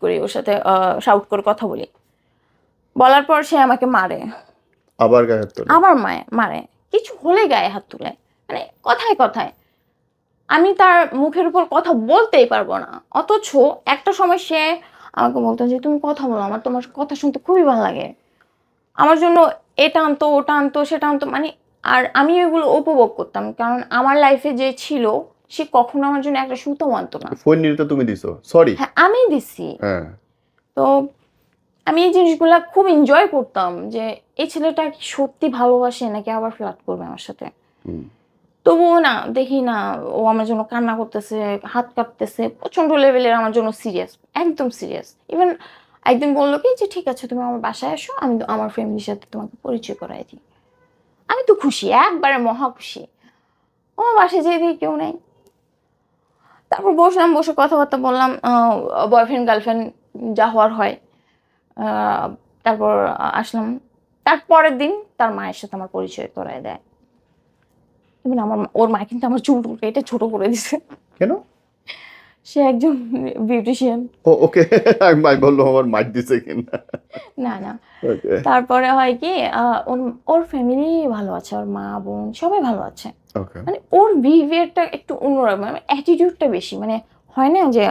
করি ওর সাথে শাউট করে কথা বলি। বলার পর সে আমাকে মারে। আবার গায়ে হাত তোলে? আবার মায়ে মারে। কিছু হলে গায়ে হাত তুলে। মানে কথায় কথায়। আমি তার মুখের উপর কথা বলতেই পারব না। অথচ একটা সময় সে আমাকে বলতো যে তুমি কথা বলো আমার তোমার কথা শুনতে খুবই ভালো লাগে। আমার জন্য এটা আনতো ওটা আনতো সেটা আনতো মানে আর আমি এগুলো উপভোগ করতাম। কারণ আমার লাইফে যে ছিল সে কখনো আমার জন্য একটা সুতো মানত না। ফোন নিতে তুমি দিছো। সরি হ্যাঁ আমি দিছি। হ্যাঁ। তো আমি এই জিনিসগুলো খুব এনজয় করতাম যে এই ছেলেটা কি সত্যি ভালোবাসে নাকি আবার ফ্লার্ট করবে আমার সাথে? তবুও না দেখি না ও আমার জন্য কান্না করতেছে হাত কাঁপতেছে প্রচণ্ড লেভেলের আমার জন্য সিরিয়াস একদম সিরিয়াস ইভেন একদিন বলল কি যে ঠিক আছে তুমি আমার বাসায় আসো আমি আমার ফ্যামিলির সাথে তোমাকে পরিচয় করাই দিই। আমি তো খুশি একবারে মহা খুশি। ও আমার বাসায় যেয়ে দিই কেউ নেই। তারপর বসলাম বসে কথাবার্তা বললাম বয়ফ্রেন্ড গার্লফ্রেন্ড যা হওয়ার হয়। তারপর আসলাম। তারপরের দিন তার মায়ের সাথে আমার পরিচয় করায় দেয়। এবং আমার ওর মা কিন্তু আমার চুল টুল কেটে ছোট করে দিছে। কেন? সে একজন বিউটিশিয়ান ও ওকে আমি বলল আমার মাইট দিছে কিনা। না না। তারপরে হয় কি ওর ফ্যামিলি ভালো আছে ওর মা বোন সবাই ভালো আছে। মানে ওর বিহেভিয়ারটা একটু অন্যরকম মানে অ্যাটিটিউডটা বেশি মানে হয় না যে